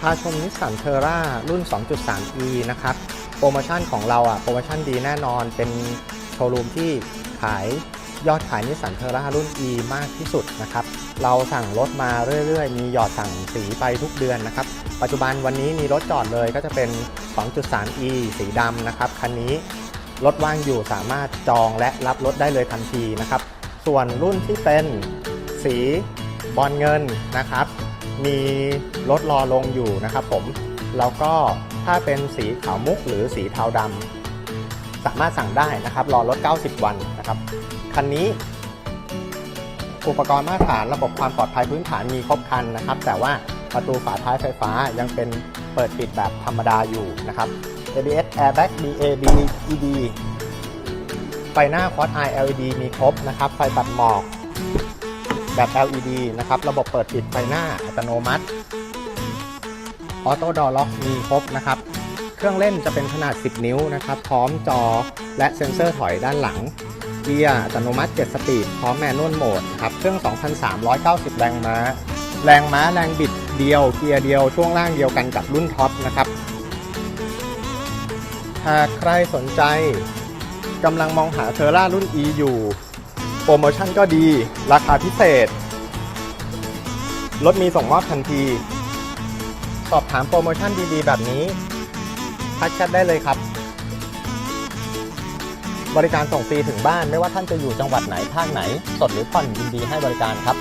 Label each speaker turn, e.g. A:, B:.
A: พาชมนิสสันเทอร่ารุ่น 2.3e นะครับ โปรโมชั่นของเราอะ โปรโมชั่นดีแน่นอน เป็นโชว์รูมที่ขายยอดขายนิสสันเทอร่ารุ่น e มากที่สุดนะครับ เราสั่งรถมาเรื่อยๆ มีหยอดสั่งสีไปทุกเดือนนะครับ ปัจจุบันวันนี้มีรถจอดเลยก็จะเป็น 2.3e สีดำนะครับ คันนี้รถว่างอยู่สามารถจองและรับรถได้เลยทันทีนะครับ ส่วนรุ่นที่เป็นสีบอลเงินนะครับ มีรถรอลงอยู่นะครับผม แล้วก็ถ้าเป็นสีขาวมุกหรือสีเทาดำสามารถสั่งได้นะครับ รอรถ90 วันนะครับ คันนี้ อุปกรณ์มาตรฐานระบบความปลอดภัยพื้นฐานมีครบคันนะครับ แต่ว่าประตูฝาท้ายไฟฟ้ายังเป็นเปิดปิดแบบธรรมดาอยู่นะครับ ABS Airbag DAB ED ไฟหน้า Quad Eye LED มีครบนะครับ ไฟตัดหมอก แบบ LED นะครับ ระบบเปิดปิดไฟหน้าอัตโนมัติ ออโต้ดอล็อกมีครบนะครับ เครื่องเล่นจะเป็นขนาด 10 นิ้วนะครับ พร้อมจอและเซ็นเซอร์ถอยด้านหลัง เกียร์อัตโนมัติ 7 สปีด พร้อมแมนนวลโหมดครับ เครื่อง 2,390 แรงม้า แรงม้าแรงบิดเดียว เกียร์เดียว ช่วงล่างเดียวกันกับรุ่นท็อปนะครับ หากใครสนใจกำลังมองหาเทอร่ารุ่น E อยู่ โปรโมชั่นก็ดี ราคาพิเศษ รถมีส่งมอบทันที สอบถามโปรโมชั่นดีๆ แบบนี้ทักแชทได้เลยครับ บริการส่งฟรีถึงบ้านไม่ว่าท่านจะอยู่จังหวัดไหนภาคไหน สดหรือผ่อนยินดีให้บริการครับ